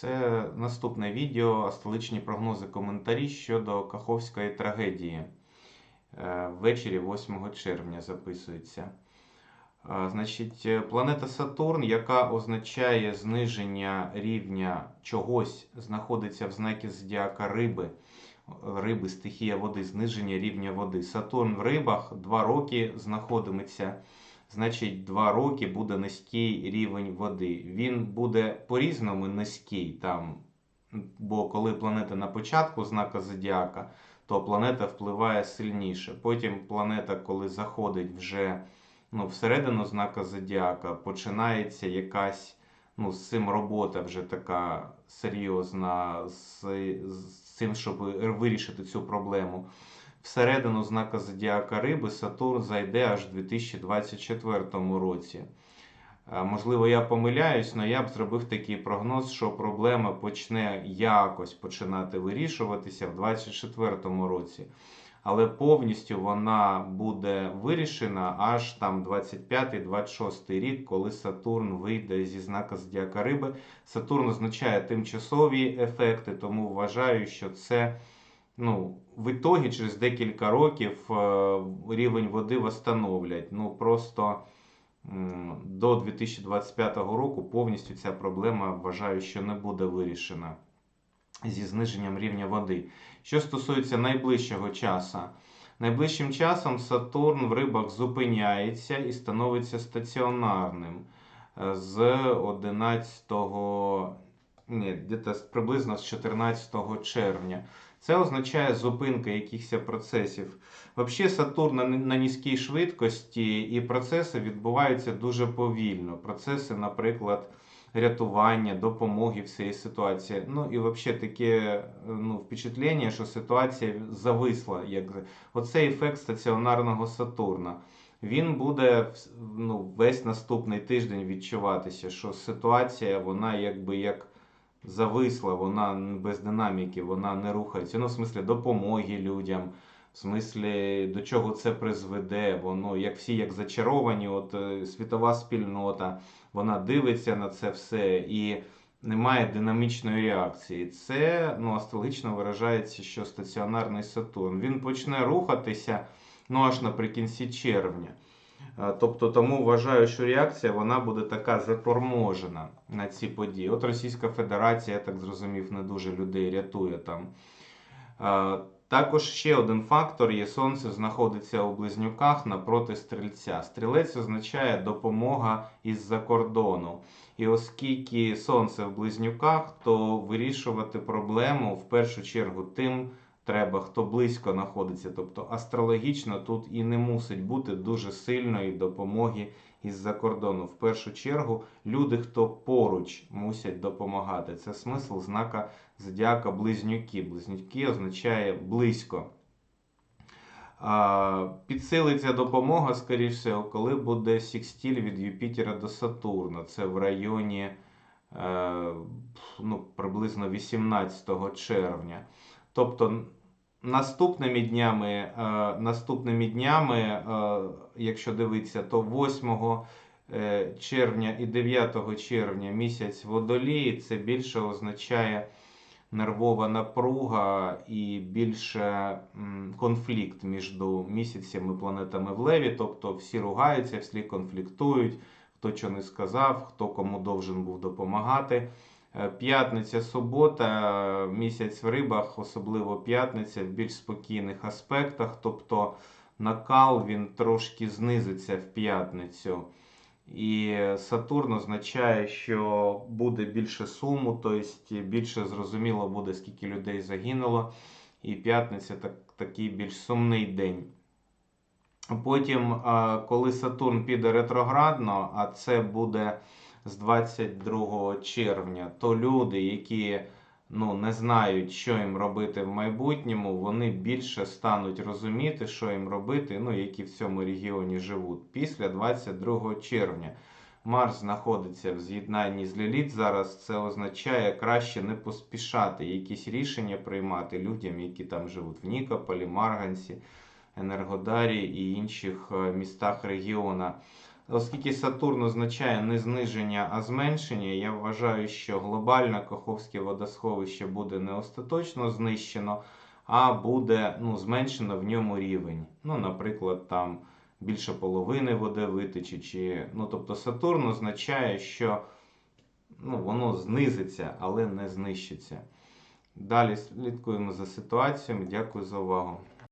Це наступне відео, столичні прогнози коментарі щодо Каховської трагедії. Е, Ввечері 8 червня записується. Е, Значить, планета Сатурн, яка означає зниження рівня чогось, знаходиться в знакі зодіака риби. Риби, стихія води, зниження рівня води. Сатурн в рибах 2 роки знаходиметься значить 2 роки буде низький рівень води. Він буде по-різному низький там, бо коли планета на початку знака зодіака, то планета впливає сильніше. Потім планета, коли заходить вже ну, всередину знака зодіака, починається якась ну, з цим робота вже така серйозна, з, з цим, щоб вирішити цю проблему всередину знака Зодіака Риби Сатурн зайде аж в 2024 році. Е, Можливо, я помиляюсь, але я б зробив такий прогноз, що проблема почне якось починати вирішуватися в 2024 році. Але повністю вона буде вирішена аж там 25-26 рік, коли Сатурн вийде зі знака Зодіака Риби. Сатурн означає тимчасові ефекти, тому вважаю, що це ну, в ітогі через декілька років е, рівень води восстановлять. Ну просто до 2025 року повністю ця проблема вважаю, що не буде вирішена зі зниженням рівня води. Що стосується найближчого часу, найближчим часом Сатурн в рибах зупиняється і становиться стаціонарним е, з 11 ні, приблизно з 14 червня. Це означає зупинка якихось процесів. Взагалі, Сатурн на, низькій швидкості і процеси відбуваються дуже повільно. Процеси, наприклад, рятування, допомоги в цій ситуації. Ну і взагалі таке ну, впечатлення, що ситуація зависла. Як... Оцей ефект стаціонарного Сатурна. Він буде ну, весь наступний тиждень відчуватися, що ситуація, вона якби як зависла, вона без динаміки, вона не рухається. Ну, в смислі допомоги людям, в смислі до чого це призведе. Воно як всі як зачаровані, от е, світова спільнота, вона дивиться на це все і немає динамічної реакції. Це ну, астрологічно виражається, що стаціонарний Сатурн він почне рухатися ну, аж наприкінці червня. Е, Тобто тому вважаю, що реакція вона буде така заторможена на ці події. От Російська Федерація, я так зрозумів, не дуже людей рятує там. Е, Також ще один фактор є: Сонце знаходиться у близнюках напроти стрільця. Стрілець означає допомога із-за кордону. І оскільки сонце в близнюках, то вирішувати проблему в першу чергу тим треба, хто близько знаходиться. Тобто астрологічно тут і не мусить бути дуже сильної допомоги із-за кордону. В першу чергу люди, хто поруч, мусять допомагати. Це смисл знака зодіака близнюки. Близнюки означає близько. Підсилиться допомога, скоріш всього, коли буде секстиль від Юпітера до Сатурна. Це в районі е, ну, приблизно 18 червня. Тобто наступними днями, е, наступними днями, е, якщо дивитися, то 8 е, червня і 9 червня місяць водолії, це більше означає нервова напруга і більше конфлікт між місяцями планетами в Леві. Тобто всі ругаються, всі конфліктують, хто що не сказав, хто кому должен був допомагати. Е, П'ятниця, субота, місяць в рибах, особливо п'ятниця в більш спокійних аспектах. Тобто накал він трошки знизиться в п'ятницю. І Сатурн означає, що буде більше суму, тобто більше зрозуміло буде, скільки людей загинуло. І п'ятниця так, такий більш сумний день. Потім, коли Сатурн піде ретроградно, а це буде з 22 червня, то люди, які ну, не знають, що їм робити в майбутньому, вони більше стануть розуміти, що їм робити, ну, які в цьому регіоні живуть. Після 22 червня. Марс знаходиться в з'єднанні з Ліліт зараз. Це означає краще не поспішати якісь рішення приймати людям, які там живуть в Нікополі, Марганці, Енергодарі і інших е, містах регіона. Оскільки Сатурн означає не зниження, а зменшення, я вважаю, що глобально Каховське водосховище буде не остаточно знищено, а буде ну, зменшено в ньому рівень. Ну, наприклад, там більше половини води витече. Чи... Ну, тобто Сатурн означає, що ну, воно знизиться, але не знищиться. Далі слідкуємо за ситуаціями. Дякую за увагу.